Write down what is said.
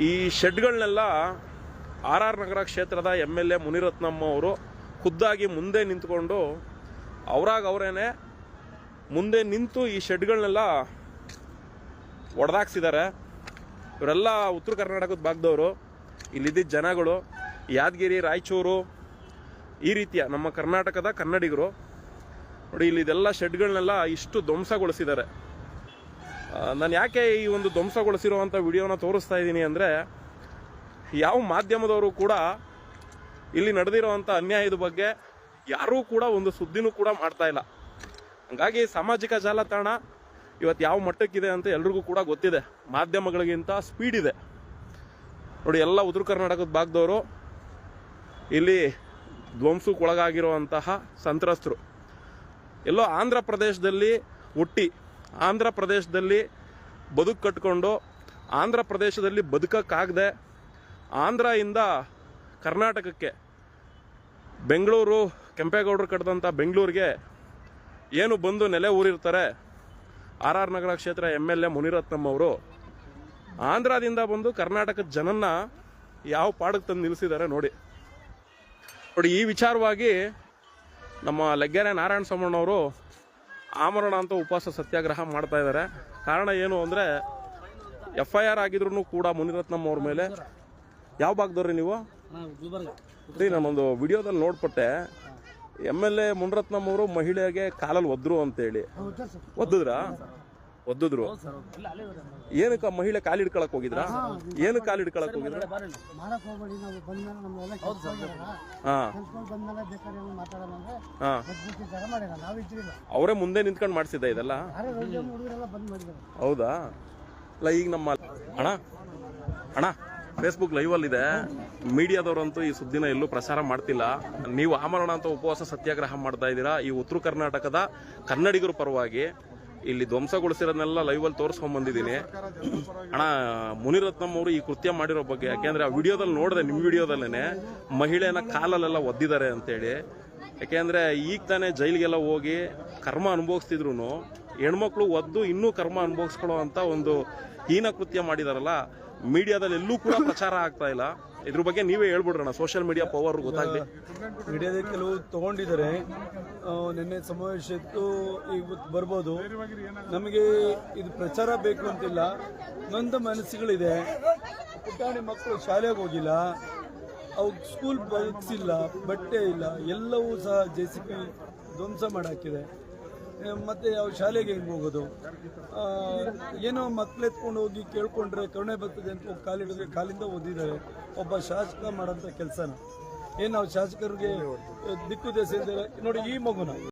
ಈ ಶೆಡ್ಗಳನ್ನೆಲ್ಲ R R ನಗರ ಕ್ಷೇತ್ರದ M L A Munirathnamma ಅವರು ಖುದ್ದಾಗಿ ಮುಂದೆ ನಿಂತ್ಕೊಂಡು ಅವರಾಗ ಅವರೇನೆ ಮುಂದೆ ನಿಂತು ಈ ಶೆಡ್ಗಳನ್ನೆಲ್ಲ ಒಡೆದಾಕ್ಸಿದ್ದಾರೆ. ಇವರೆಲ್ಲ ಉತ್ತರ ಕರ್ನಾಟಕದ ಭಾಗದವರು. ಇಲ್ಲಿದ್ದ ಜನಗಳು, ಯಾದಗಿರಿ, ರಾಯಚೂರು, ಈ ರೀತಿಯ ನಮ್ಮ ಕರ್ನಾಟಕದ ಕನ್ನಡಿಗರು. ನೋಡಿ ಇಲ್ಲಿ ಇದೆಲ್ಲ ಶೆಡ್ಗಳನ್ನೆಲ್ಲ ಇಷ್ಟು ಧ್ವಂಸಗೊಳಿಸಿದ್ದಾರೆ. ನಾನು ಯಾಕೆ ಈ ಒಂದು ಧ್ವಂಸಗೊಳಿಸಿರುವಂಥ ವಿಡಿಯೋನ ತೋರಿಸ್ತಾ ಇದ್ದೀನಿ ಅಂದರೆ, ಯಾವ ಮಾಧ್ಯಮದವರು ಕೂಡ ಇಲ್ಲಿ ನಡೆದಿರುವಂಥ ಅನ್ಯಾಯದ ಬಗ್ಗೆ ಯಾರೂ ಕೂಡ ಒಂದು ಸುದ್ದಿನೂ ಕೂಡ ಮಾಡ್ತಾ ಇಲ್ಲ. ಹಂಗಾಗಿ ಸಾಮಾಜಿಕ ಜಾಲತಾಣ ಇವತ್ತು ಯಾವ ಮಟ್ಟಕ್ಕಿದೆ ಅಂತ ಎಲ್ರಿಗೂ ಕೂಡ ಗೊತ್ತಿದೆ. ಮಾಧ್ಯಮಗಳಿಗಿಂತ ಸ್ಪೀಡ್ ಇದೆ. ನೋಡಿ, ಎಲ್ಲ ಉತ್ತರ ಕರ್ನಾಟಕದ ಭಾಗದವರು ಇಲ್ಲಿ ಧ್ವಂಸಕ್ಕೊಳಗಾಗಿರುವಂತಹ ಸಂತ್ರಸ್ತರು. ಎಲ್ಲೋ ಆಂಧ್ರ ಪ್ರದೇಶದಲ್ಲಿ ಹುಟ್ಟಿ ಆಂಧ್ರ ಪ್ರದೇಶದಲ್ಲಿ ಬದುಕು ಕಟ್ಕೊಂಡು ಆಂಧ್ರ ಪ್ರದೇಶದಲ್ಲಿ ಬದುಕಕ್ಕಾಗದೆ ಆಂಧ್ರದಿಂದ ಕರ್ನಾಟಕಕ್ಕೆ ಬೆಂಗಳೂರು ಕೆಂಪೇಗೌಡರು ಕಟ್ಟಿದಂಥ ಬೆಂಗಳೂರಿಗೆ ಏನು ಬಂದು ನೆಲೆ ಊರಿರ್ತಾರೆ ಆರ್ ಆರ್ ನಗರ ಕ್ಷೇತ್ರ ಎಂ ಎಲ್ ಎ ಮುನಿರತ್ನಂ ಅವರು. ಆಂಧ್ರದಿಂದ ಬಂದು ಕರ್ನಾಟಕದ ಜನನ್ನ ಯಾವ ಪಾಡಕ್ಕೆ ತಂದು ನಿಲ್ಲಿಸಿದ್ದಾರೆ ನೋಡಿ. ನೋಡಿ, ಈ ವಿಚಾರವಾಗಿ ನಮ್ಮ ಲಗ್ಗೆರೆ ನಾರಾಯಣ ಸ್ವಾಮಣ್ಣವರು ಆಮರಣ ಅಂತ ಉಪವಾಸ ಸತ್ಯಾಗ್ರಹ ಮಾಡ್ತಾ ಇದ್ದಾರೆ. ಕಾರಣ ಏನು ಅಂದರೆ ಎಫ್ ಐ ಆರ್ ಆಗಿದ್ರು ಕೂಡ ಮುನಿರತ್ನಂ ಅವ್ರ ಮೇಲೆ. ಯಾವ ಭಾಗದವ್ರಿ ನೀವು? ರೀ ನಾನೊಂದು ವಿಡಿಯೋದಲ್ಲಿ ನೋಡ್ಪಟ್ಟೆ. ಎಂ ಎಲ್ ಎ ಮುನಿರತ್ನಂ ಅವರು ಮಹಿಳೆಗೆ ಕಾಲಲ್ಲಿ ಒದ್ರು ಅಂತೇಳಿ. ಒದ್ದುದ್ರಾ? ಒದ್ದುದ್ರು. ಏನಕ್ಕ ಮಹಿಳೆ ಕಾಲು ಹಿಡ್ಕೊಳಕ್ ಹೋಗಿದ್ರಾ? ಏನು ಕಾಲು ಹಿಡ್ಕೊಳಕ್ ಹೋಗಿದ್ರ? ಬಾರಣ್ಣ. ಮಾಡಕ್ ಹೋಗ್ಬೇಡಿ ನಾವು ಬಂದ್ಮೇಲೆ ನಮ್ಮೆಲ್ಲ ಕೆಲ್ಸ್ಕೊಂಡ್ರಲ್ಲ ಹಾ. ಕೆಲ್ಸ್ಕೊಂಡ್ ಬಂದ್ಮೇಲೆ ಬೇಕಾದ್ರೆ ಏನು ಮಾತಾಡೋಣ ಅಂದ್ರೆ ಹಾ. ಬದ್ಬಿಟ್ಟು ಜನ ಮಾಡಿಲ್ಲ ನಾವು ಇದ್ರಿಲ್ಲ ಅವರೇ ಮುಂದೆ ನಿಂತ್ಕೊಂಡು ಮಾಡಿಸಿದ್ದ ಇದೆಲ್ಲ? ಯಾರೇ ರೈಲ್ವೆ ಹುಡುಗರೆಲ್ಲ ಬಂದ್ ಮಾಡಿದ್ದಾರೆ. ಹೌದಾ? ಅಲ್ಲ ಈಗ ನಮ್ಮ ಅಣ್ಣ ಅಣ್ಣ ಫೇಸ್ಬುಕ್ ಲೈವ್ ಅಲ್ಲಿ ಇದೆ. ಮೀಡಿಯಾದವರಂತೂ ಈ ಸುದ್ದಿನ ಎಲ್ಲೂ ಪ್ರಸಾರ ಮಾಡ್ತಿಲ್ಲ. ನೀವು ಆಮರಣ ಅಂತ ಉಪವಾಸ ಸತ್ಯಾಗ್ರಹ ಮಾಡ್ತಾ ಇದ್ದೀರಾ. ಈ ಉತ್ತರ ಕರ್ನಾಟಕದ ಕನ್ನಡಿಗರ ಪರವಾಗಿ ಇಲ್ಲಿ ಧ್ವಂಸಗೊಳಿಸಿರೋದನ್ನೆಲ್ಲ ಲೈವ್ ಅಲ್ಲಿ ತೋರಿಸ್ಕೊಂಡ್ ಬಂದಿದ್ದೀನಿ. ಅಣ್ಣ, ಮುನಿರತ್ನಂ ಅವರು ಈ ಕೃತ್ಯ ಮಾಡಿರೋ ಬಗ್ಗೆ, ಯಾಕೆಂದ್ರೆ ಆ ವಿಡಿಯೋದಲ್ಲಿ ನೋಡಿದೆ, ನಿಮ್ ವಿಡಿಯೋದಲ್ಲೇನೆ. ಮಹಿಳೆಯನ್ನ ಕಾಲಲ್ಲೆಲ್ಲ ಒದ್ದಿದ್ದಾರೆ ಅಂತೇಳಿ. ಯಾಕೆಂದ್ರೆ ಈಗ ತಾನೇ ಜೈಲಿಗೆಲ್ಲ ಹೋಗಿ ಕರ್ಮ ಅನುಭವಿಸ್ತಿದ್ರು ಹೆಣ್ಮಕ್ಳು ಒದ್ದು ಇನ್ನೂ ಕರ್ಮ ಅನುಭವಿಸ್ಕೊಳ್ಳೋ ಅಂತ ಒಂದು ಹೀನ ಕೃತ್ಯ ಮಾಡಿದಾರಲ್ಲ ಮೀಡಿಯಾದಲ್ಲಿ ಎಲ್ಲೂ ಕೂಡ ಪ್ರಚಾರ ಆಗ್ತಾ ಇಲ್ಲ. ಇದ್ರ ಬಗ್ಗೆ ನೀವೇ ಹೇಳ್ಬಿಡ್ರಣ. ಸೋಷಿಯಲ್ ಮೀಡಿಯಾ ಪವರ್ ಗೊತ್ತಾಗ್ಲಿ. ಮೀಡಿಯಾದಲ್ಲಿ ಕೆಲವು ತಗೊಂಡಿದ್ದಾರೆ. ನಿನ್ನೆ ಸಮಾವೇಶ ಇತ್ತು ಇವತ್ತು ಬರ್ಬೋದು. ನಮಗೆ ಇದು ಪ್ರಚಾರ ಬೇಕು ಅಂತಿಲ್ಲ. ನೊಂದ ಮನಸ್ಸುಗಳಿದೆ. ಪುಟಾಣಿ ಮಕ್ಕಳು ಶಾಲೆಗೆ ಹೋಗಿಲ್ಲ. ಅವು ಸ್ಕೂಲ್ ಬಸ್ ಇಲ್ಲ ಬಟ್ಟೆ ಇಲ್ಲ, ಎಲ್ಲವೂ ಸಹ ಜೆ ಸಿ ಪಿ ಧ್ವಂಸ ಮಾಡಾಕಿದೆ. ಮತ್ತೆ ಯಾವ ಶಾಲೆಗೆ ಹೆಂಗೆ ಹೋಗೋದು? ಏನೋ ಮಕ್ಳು ಎತ್ಕೊಂಡು ಹೋಗಿ ಕೇಳ್ಕೊಂಡ್ರೆ ಕರುಣೆ ಬರ್ತದೆ ಅಂತ ಕಾಲಿಡಿದ್ರೆ ಕಾಲಿಂದ ಓದಿದ್ದಾರೆ. ಒಬ್ಬ ಶಾಸಕ ಮಾಡೋಂಥ ಕೆಲಸನ. ಏನು ನಾವು ಶಾಸಕರಿಗೆ ದಿಕ್ಕು ದೇಶ ನೋಡಿ ಈ ಮಗುನ